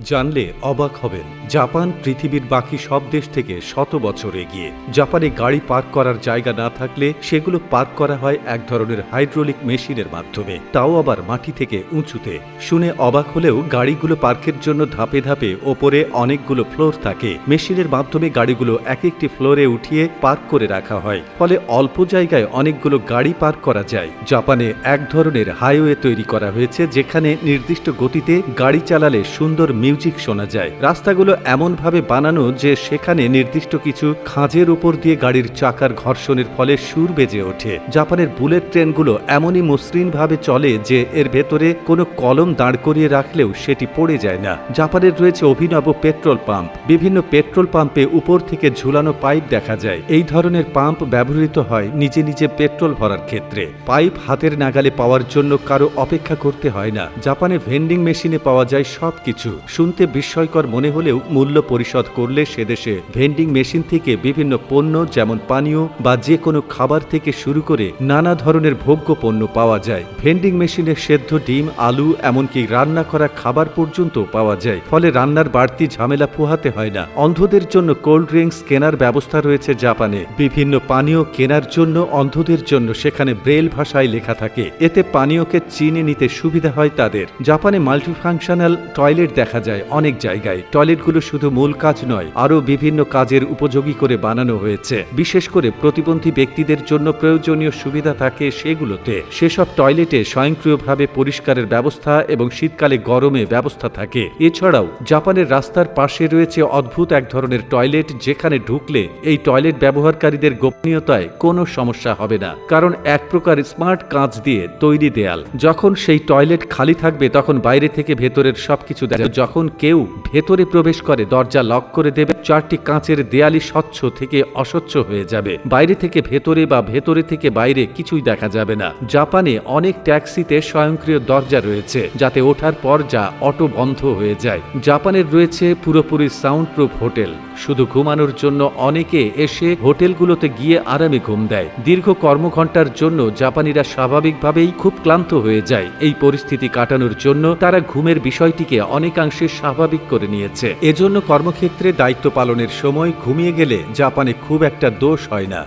জানলে অবাক হবেন, জাপান পৃথিবীর বাকি সব দেশ থেকে শত বছর এগিয়ে। জাপানে গাড়ি পার্ক করার জায়গা না থাকলে সেগুলো পার্ক করা হয় এক ধরনের হাইড্রোলিক মেশিনের মাধ্যমে। তাও আবার মাটি থেকে উঁচুতে। শুনে অবাক হলেও গাড়িগুলো পার্কের জন্য ধাপে ধাপে ওপরে অনেকগুলো ফ্লোর থাকে। মেশিনের মাধ্যমে গাড়িগুলো এক একটি ফ্লোরে উঠিয়ে পার্ক করে রাখা হয়। ফলে অল্প জায়গায় অনেকগুলো গাড়ি পার্ক করা যায়। জাপানে এক ধরনের হাইওয়ে তৈরি করা হয়েছে যেখানে নির্দিষ্ট গতিতে গাড়ি চালালে সুন্দর মিউজিক শোনা যায়। রাস্তাগুলো এমনভাবে বানানো যে সেখানে নির্দিষ্ট কিছু খাঁজের উপর দিয়ে গাড়ির চাকার ঘর্ষণের ফলে সুর বেজে ওঠে। জাপানের বুলেট ট্রেনগুলো এমনই মসৃণভাবে চলে যে এর ভেতরে কোনো কলম দাঁড় করিয়ে রাখলেও সেটি পড়ে যায় না। জাপানের রয়েছে অভিনব পেট্রোল পাম্প। বিভিন্ন পেট্রোল পাম্পে উপর থেকে ঝুলানো পাইপ দেখা যায়। এই ধরনের পাম্প ব্যবহৃত হয় নিজে নিজে পেট্রোল ভরার ক্ষেত্রে। পাইপ হাতের নাগালে পাওয়ার জন্য কারও অপেক্ষা করতে হয় না। জাপানে ভেন্ডিং মেশিনে পাওয়া যায় সব কিছু শুনতে বিস্ময়কর মনে হলেও মূল্য পরিশোধ করলে সে দেশে ভেন্ডিং মেশিন থেকে বিভিন্ন পণ্য, যেমন পানীয় বা যে কোনো খাবার থেকে শুরু করে নানা ধরনের ভোগ্য পণ্য পাওয়া যায়। ভেন্ডিং মেশিনে সেদ্ধ ডিম, আলু, এমনকি রান্না করা খাবার পর্যন্ত পাওয়া যায়। ফলে রান্নার বাড়তি ঝামেলা পোহাতে হয় না। অন্ধদের জন্য কোল্ড ড্রিঙ্কস কেনার ব্যবস্থা রয়েছে জাপানে। বিভিন্ন পানীয় কেনার জন্য অন্ধদের জন্য সেখানে ব্রেল ভাষায় লেখা থাকে। এতে পানীয়কে চিনে নিতে সুবিধা হয় তাদের। জাপানে মাল্টিফাংশনাল টয়লেট দেখা যায় অনেক জায়গায়। টয়লেটগুলো শুধু মূল কাজ নয়, আরও বিভিন্ন কাজের উপযোগী করে বানানো হয়েছে। বিশেষ করে প্রতিবন্ধী ব্যক্তিদের জন্য প্রয়োজনীয় সুবিধা থাকে সেগুলোতে। সেসব টয়লেটে স্বয়ংক্রিয়ভাবে পরিষ্কারের ব্যবস্থা এবং শীতকালে গরমে ব্যবস্থা থাকে। এছাড়াও, জাপানের রাস্তার পাশে রয়েছে অদ্ভুত এক ধরনের টয়লেট যেখানে ঢুকলে এই টয়লেট ব্যবহারকারীদের গোপনীয়তায় কোনো সমস্যা হবে না। কারণ এক প্রকার স্মার্ট কাঁচ দিয়ে তৈরি দেয়াল। যখন সেই টয়লেট খালি থাকবে, তখন বাইরে থেকে ভেতরের সবকিছু দেখা যাবে। যখন কেউ ভেতরে প্রবেশ করে দরজা লক করে দেবে চারটি কাঁচের দেয়ালি স্বচ্ছ থেকে অস্বচ্ছ হয়ে যাবে। বাইরে থেকে ভেতরে বা ভেতরে থেকে বাইরে কিছুই দেখা যাবে না। জাপানে অনেক ট্যাক্সিতে স্বয়ংক্রিয় দরজা রয়েছে, যাতে ওঠার পর যা অটো বন্ধ হয়ে যায়। জাপানের রয়েছে পুরোপুরি সাউন্ড প্রুফ হোটেল। শুধু ঘুমানোর জন্য অনেকে এসে হোটেলগুলোতে গিয়ে আরামে ঘুম দেয়। দীর্ঘ কর্মঘণ্টার জন্য জাপানিরা স্বাভাবিকভাবেই খুব ক্লান্ত হয়ে যায়। এই পরিস্থিতি কাটানোর জন্য তারা ঘুমের বিষয়টিকে অনেকাংশে স্বাভাবিক করে নিয়েছে। এজন্য কর্মক্ষেত্রে দায়িত্ব পালনের সময় ঘুমিয়ে গেলে জাপানে খুব একটা দোষ হয় না।